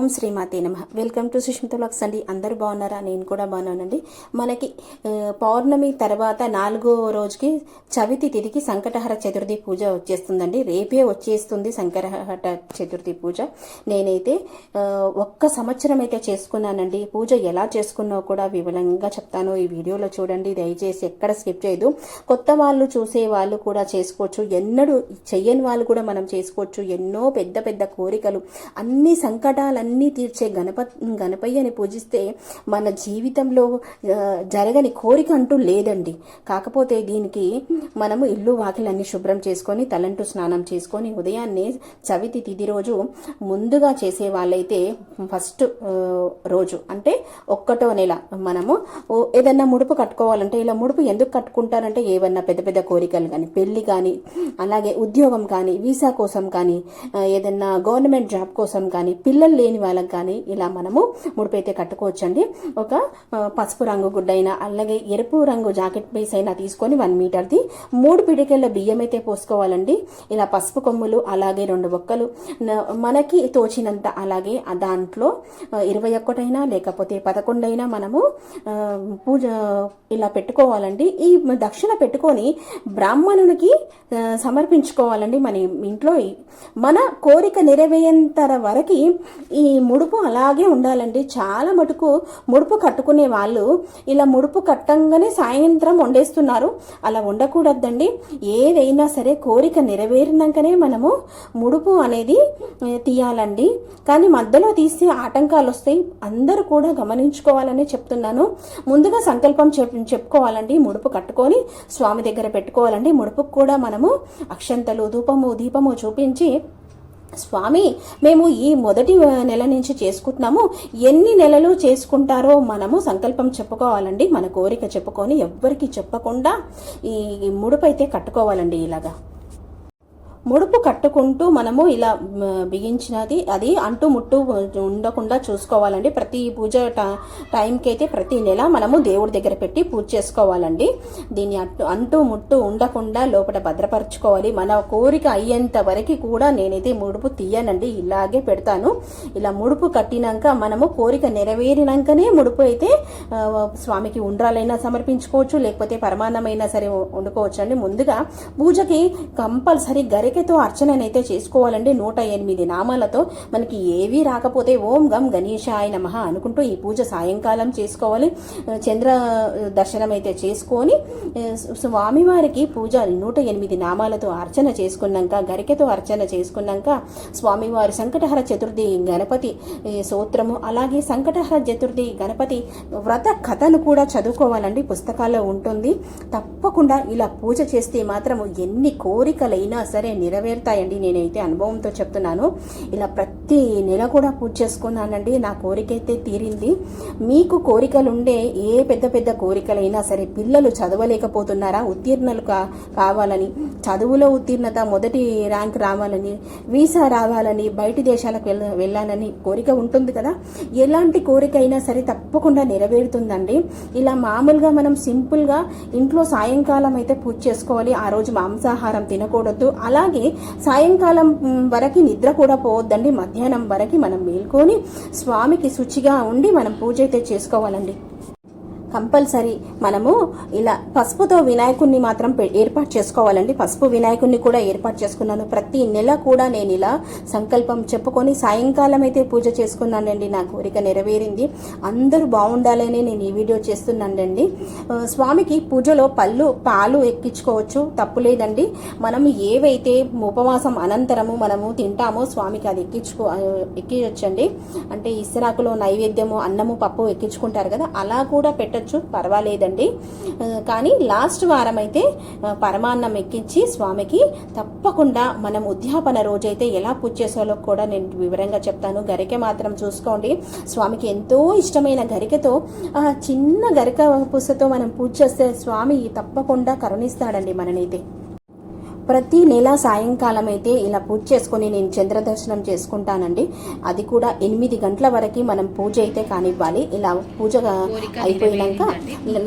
ఓం శ్రీమాతే నమ. Welcome to Sushmita blogs అండి. అందరూ బాగున్నారా? నేను కూడా బాగున్నానండి. మనకి పౌర్ణమి తర్వాత నాలుగో రోజుకి చవితి తిథికి సంకటహర చతుర్థి పూజ వచ్చేస్తుందండి. రేపే వచ్చేస్తుంది సంకటహర చతుర్థి పూజ. నేనైతే ఒక్క సంవత్సరం అయితే చేసుకున్నానండి. పూజ ఎలా చేసుకున్నా కూడా వివరంగా చెప్తాను. ఈ వీడియోలో చూడండి. దయచేసి ఎక్కడ స్కిప్ చేయదు. కొత్త వాళ్ళు చూసే వాళ్ళు కూడా చేసుకోవచ్చు. ఎన్నడూ చెయ్యని వాళ్ళు కూడా మనం చేసుకోవచ్చు. ఎన్నో పెద్ద పెద్ద కోరికలు అన్ని సంకటాలన్నీ తీర్చే గణప గణపయ్యని పూజిస్తే మన జీవితంలో జరగని కోరిక అంటూ లేదండి. కాకపోతే దీనికి మనము ఇల్లు వాకిలన్నీ శుభ్రం చేసుకొని తలంటు స్నానం చేసుకొని ఉదయాన్నే చవితి తిది రోజు ముందుగా చేసే వాళ్ళైతే ఫస్ట్ రోజు. అంటే ఒక్కటో నెల మనము ఏదన్నా ముడుపు కట్టుకోవాలంటే ఇలా ముడుపు ఎందుకు కట్టుకుంటారంటే ఏవన్నా పెద్ద పెద్ద కోరికలు కానీ పెళ్ళి కానీ అలాగే ఉద్యోగం కానీ వీసా కోసం కానీ ఏదన్నా గవర్నమెంట్ జాబ్ కోసం కానీ పిల్లలు లేని వాళ్ళకి కానీ ఇలా మనము ముడిపైతే అయితే కట్టుకోవచ్చండి. ఒక పసుపు రంగు గుడ్డైనా అలాగే ఎరుపు రంగు జాకెట్ పీస్ అయినా తీసుకొని వన్ మీటర్ది మూడు పిడికెళ్ళ బియ్యం అయితే పోసుకోవాలండి. ఇలా పసుపు కొమ్ములు అలాగే రెండు బొక్కలు మనకి తోచినంత అలాగే దాంట్లో ఇరవై ఒక్కటైనా లేకపోతే పదకొండైనా మనము పూజ ఇలా పెట్టుకోవాలండి. ఈ దక్షిణ పెట్టుకొని బ్రాహ్మణునికి సమర్పించుకోవాలండి. మన ఇంట్లో మన కోరిక నెరవేరేంత వరకు ఈ ముడుపు అలాగే ఉండాలండి. చాలా మటుకు ముడుపు కట్టుకునే వాళ్ళు ఇలా ముడుపు కట్టంగానే సాయంత్రం వండేస్తున్నారు. అలా ఉండకూడదండి ఏదైనా సరే కోరిక నెరవేరినాకనే మనము ముడుపు అనేది తీయాలండి. కానీ మధ్యలో తీస్తే ఆటంకాలు వస్తాయి అందరూ కూడా గమనించుకోవాలని చెప్తున్నాను. ముందుగా సంకల్పం చెప్ చెప్పుకోవాలండి. ముడుపు కట్టుకొని స్వామి దగ్గర పెట్టుకోవాలండి. ముడుపుకు కూడా మనము అక్షంతలు ధూపము దీపము చూపించి స్వామి మేము ఈ మొదటి నెల నుంచి చేసుకుంటున్నాము. ఎన్ని నెలలు చేసుకుంటారో మనము సంకల్పం చెప్పుకోవాలండి మన కోరిక చెప్పుకొని ఎవ్వరికి చెప్పకుండా ఈ ముడుపు అయితే కట్టుకోవాలండి ఇలాగా. ముడుపు కట్టుకుంటూ మనము ఇలా బిగించినది అది అంటు ముట్టు ఉండకుండా చూసుకోవాలండి. ప్రతి పూజ ట- టైంకి అయితే ప్రతి నెల మనము దేవుడి దగ్గర పెట్టి పూజ చేసుకోవాలండి. దీన్ని అట్టు అంటు ముట్టు ఉండకుండా లోపల భద్రపరచుకోవాలి. మన కోరిక అయ్యేంత వరకు కూడా నేనైతే ముడుపు తీయనండి. ఇలాగే పెడతాను. ఇలా ముడుపు కట్టినాక మనము కోరిక నెరవేరినాకనే ముడుపు అయితే స్వామికి ఉండ్రాలైనా సమర్పించుకోవచ్చు. లేకపోతే పరమాన్నమైనా సరే వండుకోవచ్చు అండి ముందుగా పూజకి కంపల్సరీ గరిక గరికెతో అర్చననైతే చేసుకోవాలండి నూట ఎనిమిది నామాలతో మనకి ఏవి రాకపోతే ఓం గం గణేశాయ నమః అనుకుంటూ ఈ పూజ సాయంకాలం చేసుకోవాలి. చంద్ర దర్శనం అయితే చేసుకొని స్వామివారికి పూజ నూట ఎనిమిది నామాలతో అర్చన చేసుకున్నాక గరికెతో అర్చన చేసుకున్నాక స్వామివారి సంకటహర చతుర్థి గణపతి సూత్రము అలాగే సంకటహర చతుర్థి గణపతి వ్రత కథను కూడా చదువుకోవాలండి. పుస్తకాల్లో ఉంటుంది. తప్పకుండా ఇలా పూజ చేస్తే మాత్రము ఎన్ని కోరికలైనా సరే నెరవేరుతాయండి నేనైతే అనుభవంతో చెప్తున్నాను. ఇలా ప్రతి నెల కూడా పూజ చేసుకున్నానండి. నా కోరిక అయితే తీరింది. మీకు కోరికలు ఉండే ఏ పెద్ద పెద్ద కోరికలైనా సరే పిల్లలు చదవలేకపోతున్నారా? ఉత్తీర్ణలు కా కావాలని చదువులో ఉత్తీర్ణత మొదటి ర్యాంక్ రావాలని వీసా రావాలని బయటి దేశాలకు వెళ్ళ వెళ్ళాలని కోరిక ఉంటుంది కదా? ఎలాంటి కోరిక అయినా సరే తప్పకుండా నెరవేరుతుందండి. ఇలా మామూలుగా మనం సింపుల్గా ఇంట్లో సాయంకాలం అయితే పూజ చేసుకోవాలి. ఆ రోజు మాంసాహారం తినకూడదు. అలా అలాగే సాయంకాలం వరకు నిద్ర కూడా పోవద్దండి. మధ్యాహ్నం వరకు మనం మేల్కొని స్వామికి శుచిగా ఉండి మనం పూజ అయితే చేసుకోవాలండి. కంపల్సరీ మనము ఇలా పసుపుతో వినాయకుడిని మాత్రం పె- ఏర్పాటు చేసుకోవాలండి. పసుపు వినాయకుడిని కూడా ఏర్పాటు చేసుకున్నాను. ప్రతి నెల కూడా నేను ఇలా సంకల్పం చెప్పుకొని సాయంకాలం అయితే పూజ చేసుకున్నానండి. నా కోరిక నెరవేరింది. అందరూ బాగుండాలని నేను ఈ వీడియో చేస్తున్నానండి. స్వామికి పూజలో పళ్ళు పాలు ఎక్కించుకోవచ్చు. తప్పు లేదండి. మనం ఏవైతే ఉపవాసం అనంతరము మనము తింటామో స్వామికి అది ఎక్కించుకో ఎక్కించండి అంటే ఇసరాకులో నైవేద్యము అన్నము పప్పు ఎక్కించుకుంటారు కదా అలా కూడా పెట్టచ్చు పర్వాలేదండి. కానీ లాస్ట్ వారం అయితే పరమాన్నం ఎక్కించి స్వామికి తప్పకుండా మనం ఉద్యాపన రోజైతే ఎలా పూజ చేసాలో కూడా నేను వివరంగా చెప్తాను. గరిక మాత్రం చూసుకోండి. స్వామికి ఎంతో ఇష్టమైన గరికతో చిన్న గరిక పుసతో మనం పూజ చేస్తే స్వామి తప్పకుండా కరుణిస్తాడండి మననైతే. ప్రతి నెల సాయంకాలం అయితే ఇలా పూజ చేసుకొని నేను చంద్ర దర్శనం చేసుకుంటానండి. అది కూడా ఎనిమిది గంటల వరకు మనం పూజ అయితే కానివ్వాలి. ఇలా పూజ అయిపోయినాక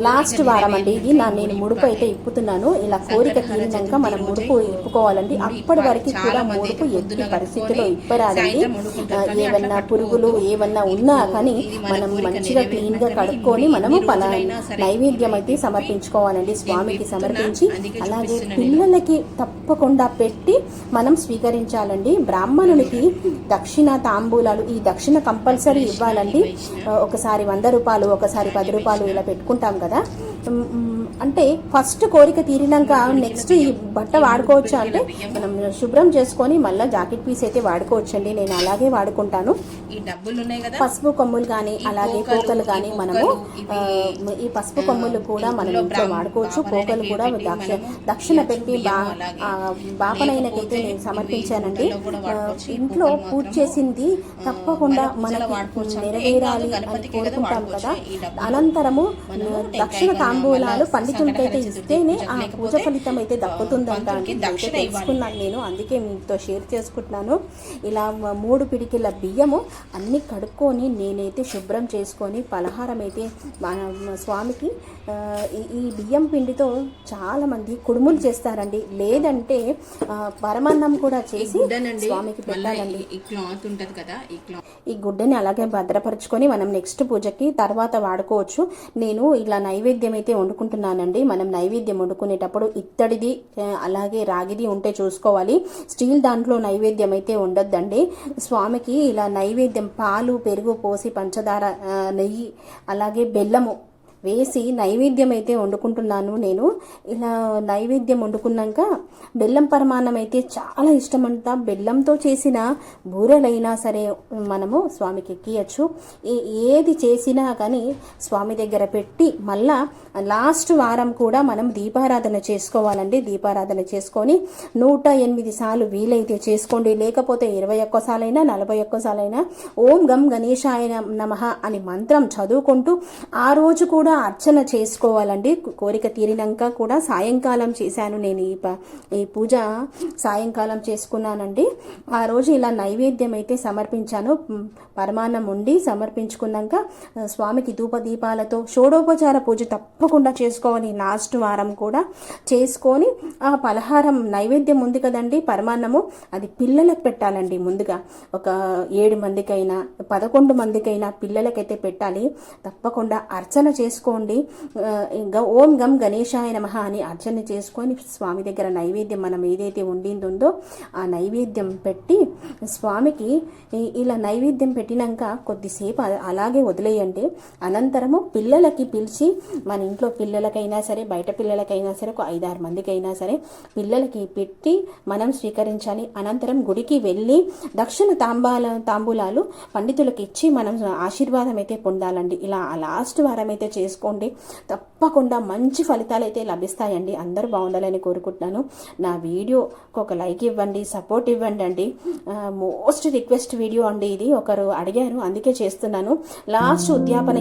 లాస్ట్ వారం అండి ఇది నా నేను ముడుపు అయితే ఇప్పుతున్నాను. ఇలా కోరిక తీరినాక మనం ముడుపు ఇప్పుకోవాలండి. అప్పటి వరకు కూడా ముడుపు ఎట్టి పరిస్థితిలో ఇప్పరాదండి. ఆ, ఏవన్నా పురుగులు ఏవన్నా ఉన్నా కానీ మనం మంచిగా క్లీన్గా కడుక్కొని మనము పల నైవేద్యం అయితే సమర్పించుకోవాలండి. స్వామికి సమర్పించి అలాగే పిల్లలకి తప్పకుండా పెట్టి మనం స్వీకరించాలండి. బ్రాహ్మణునికి దక్షిణ తాంబూలాలు ఈ దక్షిణ కంపల్సరీ ఇవ్వాలండి. ఒకసారి వంద రూపాయలు ఒకసారి పది రూపాయలు ఇలా పెట్టుకుంటాం కదా. అంటే ఫస్ట్ కోరిక తీరినాక నెక్స్ట్ ఈ బట్ట వాడుకోవచ్చు అంటే మనం శుభ్రం చేసుకొని మళ్ళీ జాకెట్ పీస్ అయితే వాడుకోవచ్చండి. నేను అలాగే వాడుకుంటాను. ఈ డబ్బులు ఉన్నాయి కదా. పసుపు కొమ్ములు కానీ అలాగే పోకలు కానీ మనము ఈ పసుపు కొమ్ములు కూడా మనం ఇంట్లో వాడుకోవచ్చు. పోకలు కూడా దక్ష దక్షిణ పెట్టి బా బాపనైనకైతే నేను సమర్పించానండి. ఇంట్లో పూజ చేసింది తప్పకుండా మనకి నెరవేరాలి అని కోరుకుంటాం కదా. అనంతరము దక్షిణ తాంబూలాలు పండితులకైతే ఇస్తేనే ఆ పూజ ఫలితం అయితే దక్కుతుందంట తెలుసుకున్నాను. నేను అందుకే మీతో షేర్ చేసుకుంటున్నాను. ఇలా మూడు పిడికిల బియ్యము అన్ని కడుక్కొని నేనైతే శుభ్రం చేసుకొని పలహారం అయితే మన స్వామికి ఈ- బియ్యం పిండితో చాలా మంది కుడుములు చేస్తారండి. లేదంటే పరమాన్నం కూడా చేసి స్వామికి పెట్టాలండి ఈ- ఈ క్లాత్ ఉంటది కదా ఈ క్లాత్. ఈ గుడ్డని అలాగే భద్రపరుచుకొని మనం నెక్స్ట్ పూజకి తర్వాత వాడుకోవచ్చు. నేను ఇలా నైవేద్యం అయితే వండుకుంటున్నానండి మనం నైవేద్యం వండుకునేటప్పుడు ఇత్తడిది అలాగే రాగిది ఉంటే చూసుకోవాలి. స్టీల్ దాంట్లో నైవేద్యం అయితే ఉండొద్దండి. స్వామికి ఇలా నైవేద్యం పాలు పెరుగు పోసి పంచదార నెయ్యి అలాగే బెల్లము వేసి నైవేద్యం అయితే వండుకుంటున్నాను నేను. ఇలా నైవేద్యం వండుకున్నాక బెల్లం పరమాన్నం అయితే చాలా ఇష్టమంట. బెల్లంతో చేసిన బూరెలైనా సరే మనము స్వామికి ఎక్కియచ్చు. ఏ- ఏది చేసినా కానీ స్వామి దగ్గర పెట్టి మళ్ళా లాస్ట్ వారం కూడా మనం దీపారాధన చేసుకోవాలండి. దీపారాధన చేసుకొని నూట ఎనిమిది సార్లు వీలైతే చేసుకోండి. లేకపోతే ఇరవై ఒక్కసారైనా నలభై ఒక్కసారైనా ఓం గం గణేశాయ నమ అని మంత్రం చదువుకుంటూ ఆ రోజు కూడా అర్చన చేసుకోవాలండి. కోరిక తీరినాక కూడా సాయంకాలం చేశాను నేను ఈ ప- ఈ పూజ సాయంకాలం చేసుకున్నానండి. ఆ రోజు ఇలా నైవేద్యం అయితే సమర్పించాను పరమాన్నం ఉండి సమర్పించుకున్నాక స్వామికి ధూప దీపాలతో షోడోపచార పూజ తప్పకుండా చేసుకోవాలి. లాస్ట్ వారం కూడా చేసుకొని ఆ పలహారం నైవేద్యం ఉంది కదండి పరమాన్నము అది పిల్లలకు పెట్టాలండి ముందుగా. ఒక ఏడు మందికైనా పదకొండు మందికైనా పిల్లలకైతే పెట్టాలి. తప్పకుండా అర్చన చేసుకోండి. ఓం గం గణేశాయ నమ అని అర్చన చేసుకొని స్వామి దగ్గర నైవేద్యం మనం ఏదైతే వండిందో ఆ నైవేద్యం పెట్టి స్వామికి ఇలా నైవేద్యం పెట్టినాక కొద్దిసేపు అలాగే వదిలేయండి. అనంతరము పిల్లలకి పిలిచి మన ఇంట్లో పిల్లలకైనా సరే బయట పిల్లలకైనా సరే ఒక ఐదారు మందికైనా సరే పిల్లలకి పెట్టి మనం స్వీకరించాలి. అనంతరం గుడికి వెళ్ళి దక్షిణ తాంబాల తాంబూలాలు పండితులకు ఇచ్చి మనం ఆశీర్వాదం అయితే పొందాలండి. ఇలా లాస్ట్ వారం అయితే చేసుకోండి. తప్పకుండా మంచి ఫలితాలు అయితే లభిస్తాయండి. అందరూ బాగుండాలని కోరుకుంటున్నాను. నా వీడియోకి ఒక లైక్ ఇవ్వండి సపోర్ట్ ఇవ్వండి అండి. మోస్ట్ రిక్వెస్ట్ వీడియో అండి ఇది. ఒకరు అడిగారు అందుకే చేస్తున్నాను. లాస్ట్ ఉద్యాపన